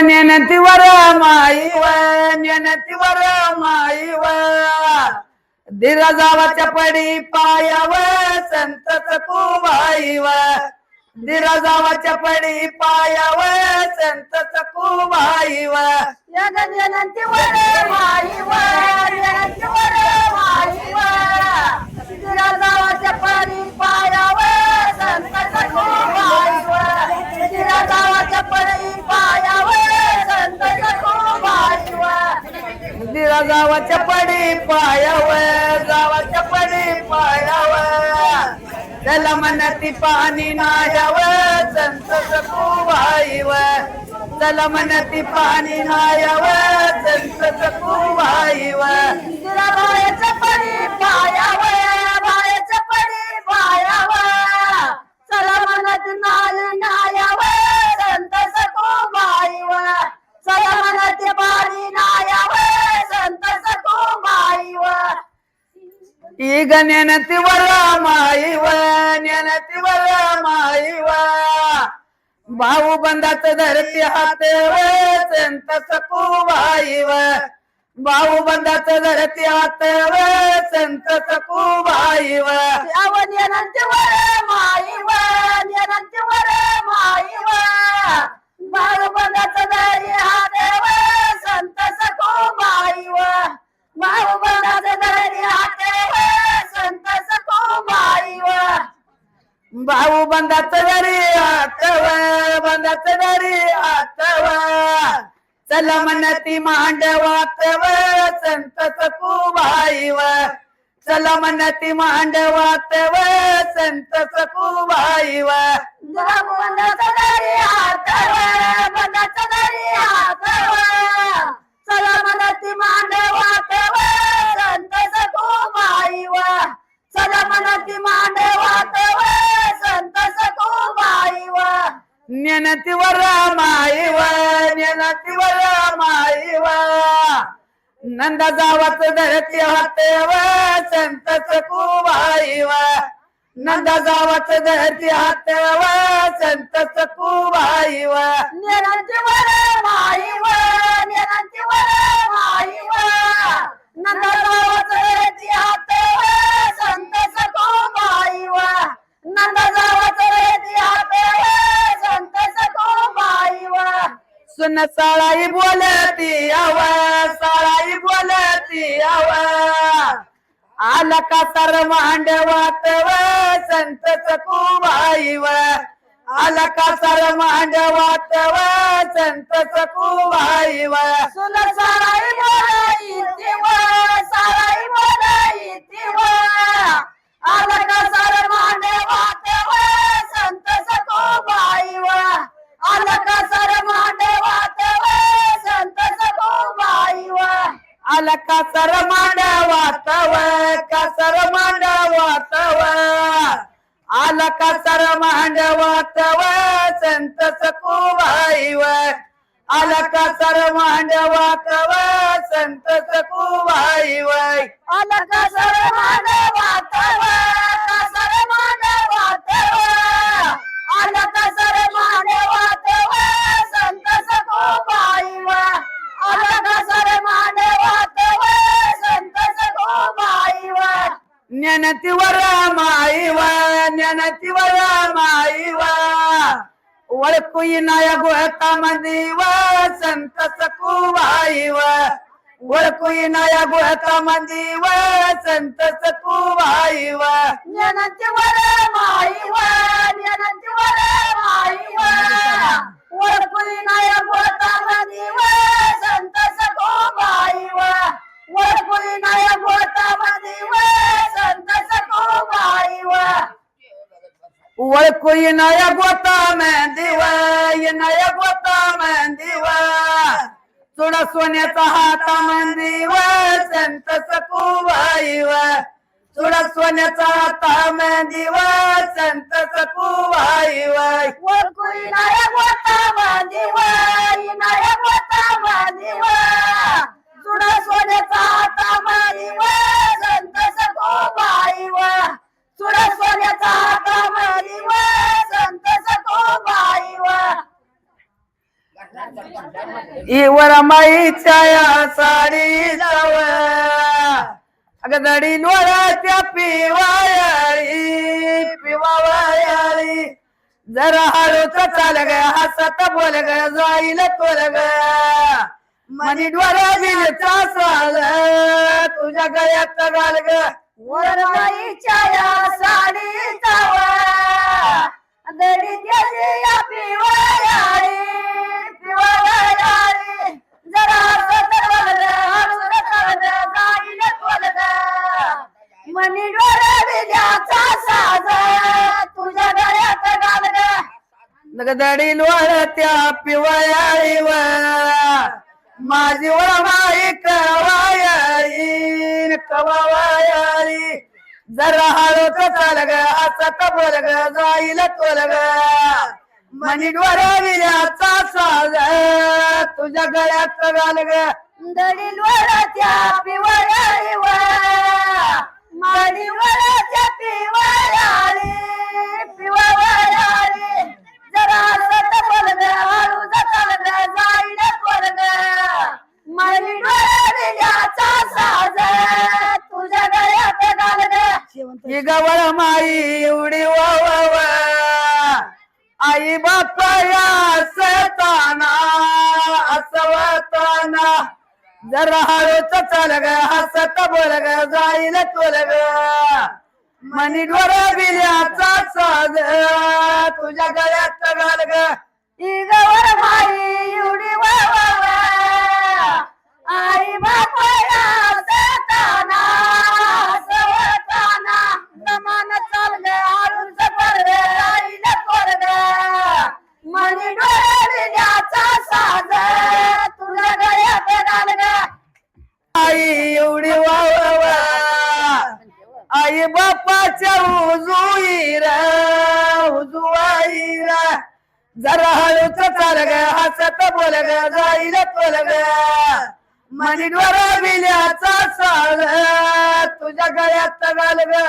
नेनतीवर माईव नेनतीवर माईव धीरजावाच्या पडी पायाव संत सकुबाईव धीरजावाच्या पडी पायाव संत सकुबाईव जगज्जनंतीवर माईवर जगज्जनंतीवर माईवर गिराजावाच्या पारी पायावर संत सखुबाईवर गिराजावाच्या पारी पायावर संत सखुबाईवर धीरजावाच्या पडी पायाव जावाच्या पडी पायाव त्याला म्हणती पाणी नायाव संत सखूबाईव चला म्हणती पाणी नायाव संत सकुबाईव गिराजावाच्या पारी पायाव बायाच्या पारी पायावर चला म्हणत नाय नायावर संत सखुबाईवर चला म्हणत पारी संत सखुबाईवर ಈ ನೆನತಿವರ ಮಾಯಿವ ನೆನತಿವರ ಮಾಯಿವ ಬಾವು ಬಂದಾತ ಧರತಿ ಹಾತೇವ ಸಂತ ಸಕುವಾಯಿವ ಬಾವು ಬಂದಾತ ಧರತಿ ಹಾತೇವ ಸಂತ ಸಕುವಾಯಿವ ಯಾವನ್ಯನಂತಿವರ ಮಾಯಿವ बंदाचं दारी आठव बंदाच दारी आठव चला म्हणती मांडवातव संत सकुबाईव चला म्हणती मांडवातव संत सकुबाईव बंदाच दारी आतव मांडवातव संत सकुबाईव चला म्हणती मांड नेनतीवर माईव नेनतीवर माईव. नंद जावत धरती हातेव संत सकुबाईव नंद जावत धरती हातेव संत न साळाई बोलती आवा साळाई बोलती आवा. आला का सर व संत सकुबाईव आला का सर व संत सकुबाईव सुन साराई बोलाई देव साराई बोलाई देव आला का सर आला का सर मांडवातव का सर मांडवातव आला का सर मांडवातव संत सकुबाईव आला का सर मांडवातव संत सकुबाईव आला का सर मांडे ज्ञानतीवर माईवा ज्ञानतीवर माईवा. ओळखू नाया गोळता मंदीव संत सकुबाईव ओळखू नाया गोळता मंदीव संत सकुबाईव ज्ञानतीवर माईवा ज्ञानतीवर माई ओळखू नाय गोता मंदीव नया गोता मंदीव चुडा सोन्याचा हाता मंदीव संत सकुबाईव चुडा सोन्याचा हाता मंदीव संत सकुबाईव ओळखुली नाय गोता मदीव नाय गोता मदीव जुडा सोन्याचा हाता मदीव संत सखुबाईव चुडा सोन्याचा हाता मदीव संत सखुबाईव इवर माईच्या या साडी जाव अग दडी लोळ्याच्या पिवायाळी पिवायाळी. जरा हळूच चाल ग हसत बोल ग जाईल तोल ग. मनी डोरा बिलचा साल तुझ्या गळ्यात घाल ग. वरमाईच्या या साडी वा दडी त्याची या पिवळ्याळी पिवळ्याळी जरा हसत बोलग हसत चालग जाईल माझी माई कवायाळी कवायाळी. जरा हळूच चाल ग हसत बोल ग जाईल तोल ग मनी डोळ्या विल्याचा साज तुझ्या गळ्यात घाल ग. दडी वळाच्या पिवळ्याळी वा माडी वळाच्या पिवळ्याळी पिवळ्याळी. जरा सत बोलग हळू चालग जाईल बोलग माडी डोळ्याचा साज तुझ्या गळ्यात घालग ही गवळ माई आई बापया सताना असवताना जरा हळूच चाल ग हसत बोल ग जाईल तोल ग मनी डोर बापाच्या हुजुईर हुजुवाईर जरा हळूच चाल ग हसत बोल ग जाईल तोल ग मनी डोरा बिल्याचा तुझ्या गळ्यात घाल ग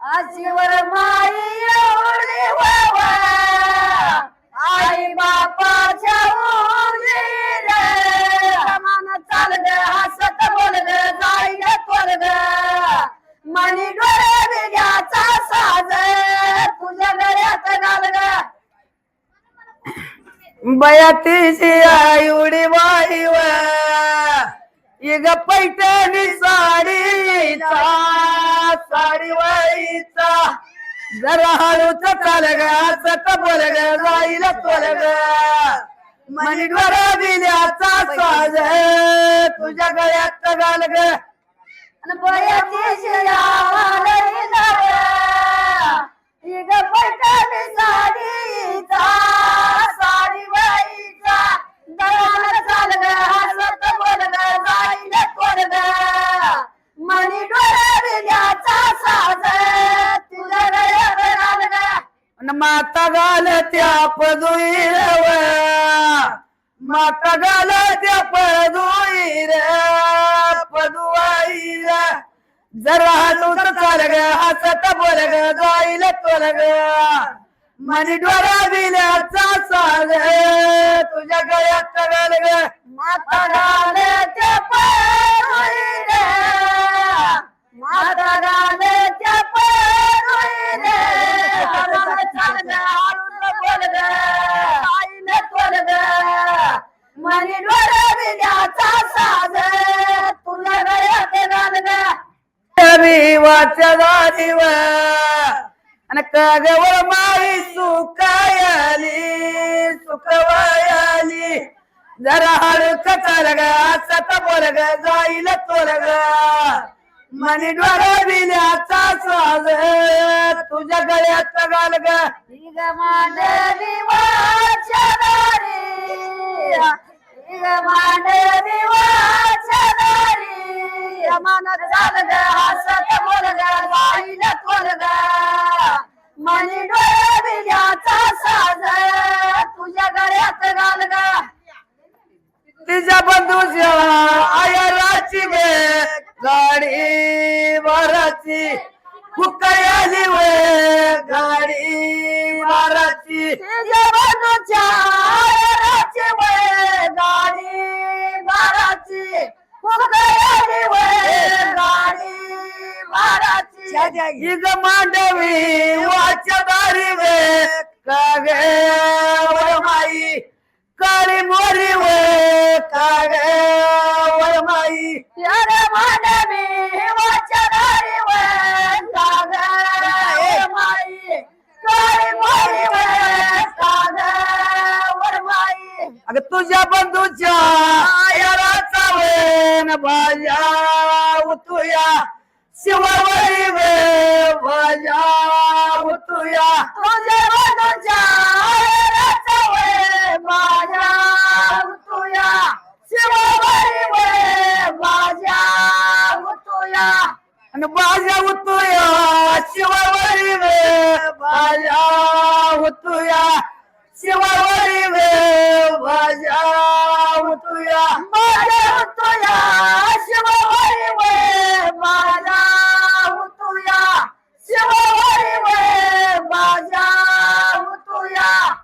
आशीवर माई एवढी वावा. आई बापाच्या उंदीर. समान चाल ग हसत बोल ग जाईल तोल ग मनी डोळे विद्याचा साज तुझ्या गळ्यात घाल ग बयातीची एवढी वाईव इग पैठणी साडीचा साडी वाईचा जरा हळूच चाल ग हसत बोल ग जाईल तोल ग मनी डोरा बिल्याचा साज तुझ्या गळ्यात घाल ग माता घाल त्या पदुईरव माता घाल त्या पदुईर पदुवाईर जरा हलूच चाल ग हसत बोल ग जाईल तोल ग मनी डोरा दिल्याचा साग तुझ्या गळ्यात घाल ग माता गाण्याच्या पायरुई मनी डोळे विद्याचा साज तुला गळ्यात घाल ग विवाच्या दारीव आणि कागवर माई सुकायली सुखवायली जरा हळूच चाल ग असत बोल ग जाईल तोल ग मनी डोळा साज तुझ्या गळ्यात घाल ग इग वा गे गाडी वाराची आली वे गाडी वाराची आयराची वय गाडी बाराची फुगयाली वय गाडी बाराची इग मांडवी वाच्या दारी वे कागे वरमाई काळी मोरी वे अग तुझ्या बंधूच्या वेन भाज्या उतुया. शिवावरी वे भाज्या उतुया. तुझे वधूच्या रथ वय माझ्या तुया शिवबरी वय माझ्या तुया आणि भाज्या उतुया. शिवावरी वे भाज्या उतुया. शिवावरी वेव भाजावतोया माझ्या होतोया शिवावरी वेव माझ्या